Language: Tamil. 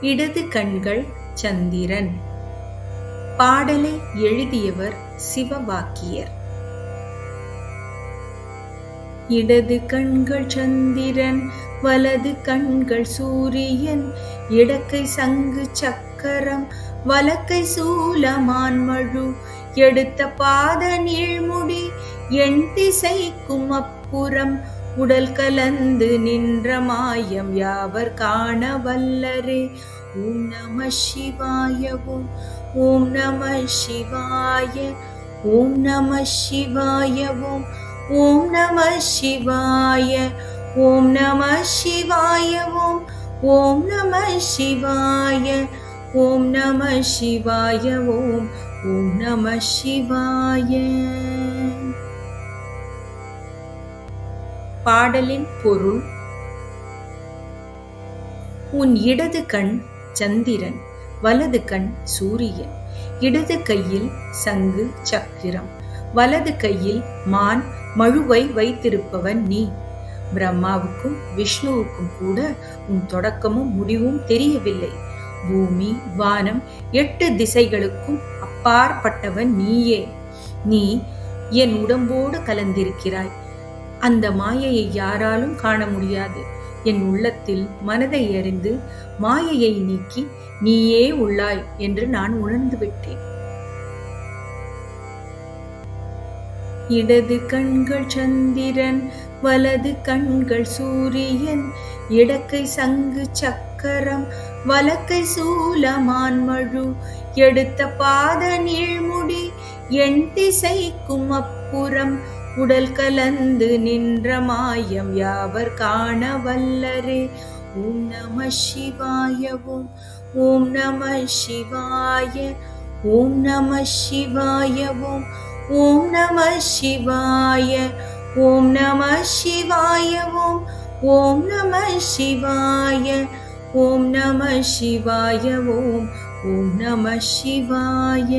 இடது கண்கள் சந்திரன். பாடலை எழுதியவர் சிவவாக்கியர் இடது கண்கள் சந்திரன் வலது கண்கள் சூரியன் இடக்கை சங்கு சக்கரம் வலக்கை சூலமான்மழு எடுத்த பாத நீழ்முடி எண் திசைக்கும் அப்புறம் உடல் கலந்து நின்ற மாயம் யாவர் காண வல்லரே ஓம் நம சிவாய ஓம் ஓம் நம சிவாய ஓம் நம சிவாய ஓம் ஓம் நம சிவாய ஓம் நம சிவாய ஓம் ஓம் நம சிவாய ஓம் நம சிவாய ஓம் ஓம் நம சிவாய. பாடலின் பொருள். உன் இடது கண் சந்திரன் வலது கண் சூரியன். இடது கையில் சங்கு சக்கிரம் வலது கையில் மான் மழுவை வைத்திருப்பவன் நீ. பிரம்மாவுக்கும் விஷ்ணுவுக்கும் கூட உன் தொடக்கமும் முடிவும் தெரியவில்லை. பூமி வானம் எட்டு திசைகளுக்கும் அப்பாற்பட்டவன் நீயே. நீ என் உடம்போடு கலந்திருக்கிறாய். அந்த மாயையை யாராலும் காண முடியாது. என் உள்ளத்தில் மனதை அறிந்து மாயையை நீக்கி நீயே உள்ளாய் என்று நான் உணர்ந்து விட்டேன். இடது கண்கள் சந்திரன் வலது கண்கள் சூரியன் இடக்கை சங்கு சக்கரம் வலக்கை சூலமான்மழு எடுத்த பாத நீழ்முடி என் திசைக்கும் அப்புறம் உடல் கலந்து நின்ற மாயம் யாவர் காண வல்லரே ஓம் நம சிவாய ஓம் ஓம் நம சிவாய ஓம் நம சிவாய ஓம் ஓம் நம சிவாய ஓம் நம சிவாய ஓம் ஓம் நம சிவாய ஓம் நம சிவாய ஓம் ஓம் நம சிவாய.